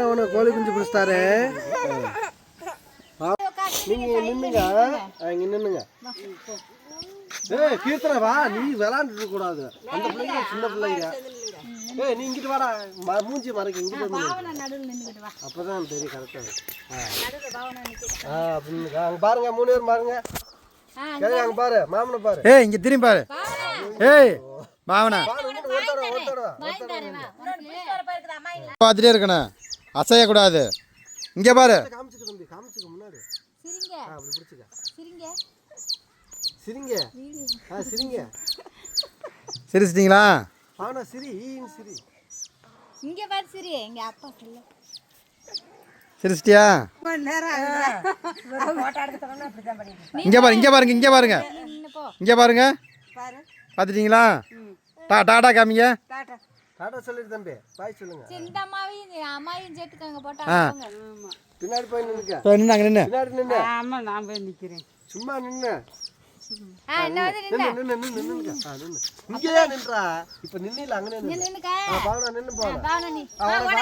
உனக்கு கோழி குஞ்சு பிடிச்சிட்டாரு. நீங்க நின்னுங்க. இங்க நின்னுங்க. ஏய் கீர்த்தனை வா. நீ விளாண்டுட்டு கூடாது. அந்த பிள்ளைங்க சின்ன பிள்ளைங்க. ஏய் நீ இங்கிட்டு வாடா. ம- மூஞ்சி மறைக்க இங்கிட்டு வந்து அப்பதான் தெரியும் கரெக்டா ஆ அப்படின்னு அங்க பாருங்க மூணு பேரும் பாருங்க. அங்க பாரு. மாமனை பாரு. ஏய் இங்க திரும்பி பாரு. ஏய் பாரு, இல்லை பார்த்துட்டே இருக்கணும். அசையக்கூடாது. இங்க பாரு. காமிச்சுக்க தம்பி காமிச்சுக்க முன்னாடி. சிரிங்க. ஆ அப்படி பிடிச்சிக்க. சிரிங்க. சிரிங்க. ஆ சிரிங்க. சிரிச்சிட்டிங்களா? பாவனா சிரி ஈன்னு சிரி. இங்கே பாரு சிரி. எங்க அப்பா சொல்ல. சிரிச்சிட்டியா? இங்க பாரு இங்க பாருங்க இங்க பாருங்க. இங்க பாருங்க. பார்த்துட்டீங்களா? டா டாடா காமிங்க. டாடா சொல்லிடு தம்பி. பாய் சொல்லுங்க. இந்த அம்மாவையும் இந்த அம்மாவையும் சேர்த்துக்கங்க. பின்னாடி போய் நின்னுக்க பின்னாடி நின்னு ஆமா நான் போய் நிக்கிறேன். சும்மா நின்னு நின்று நின்னு நின்னு நின்னு நின்னு நின்னு நின்னு நீ. அம்மா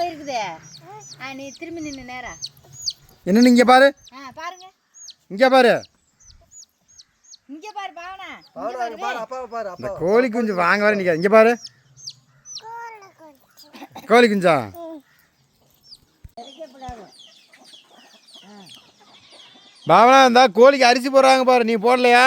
போயிருக்குது. திரும்பி நின்று நேரா. என்ன இங்க பாரு? ஆ பாருங்க. இங்க பாரு. இங்க பாரு பாவனா. இந்த அப்பா கோழி குஞ்சு வாங்க வர நிற்காது இங்க பாரு. கோழி குஞ்சா? பாவனா இருந்தா கோழிக்கு அரிசி போடுறாங்க பாரு. நீ போடலையா?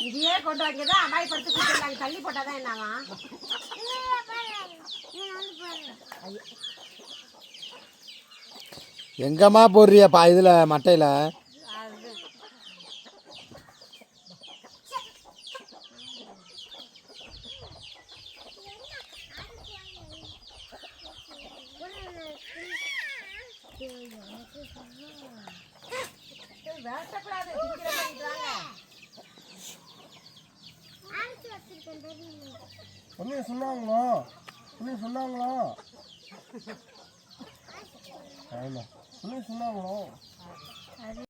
இதையே கொண்டு வாங்கிதான் அம்மாய் படுத்து கொடுத்துருந்தாங்க தள்ளி போட்டாதான் என்னவா? எங்கம்மா போடுறியா பா இதில் மட்டையில்? வேட்டக்கூடாது ஒன்னும் சொன்னாங்களோ? ஒன்னும் சொன்னாங்களோ? ஒன்னும் சொன்னாங்களோ?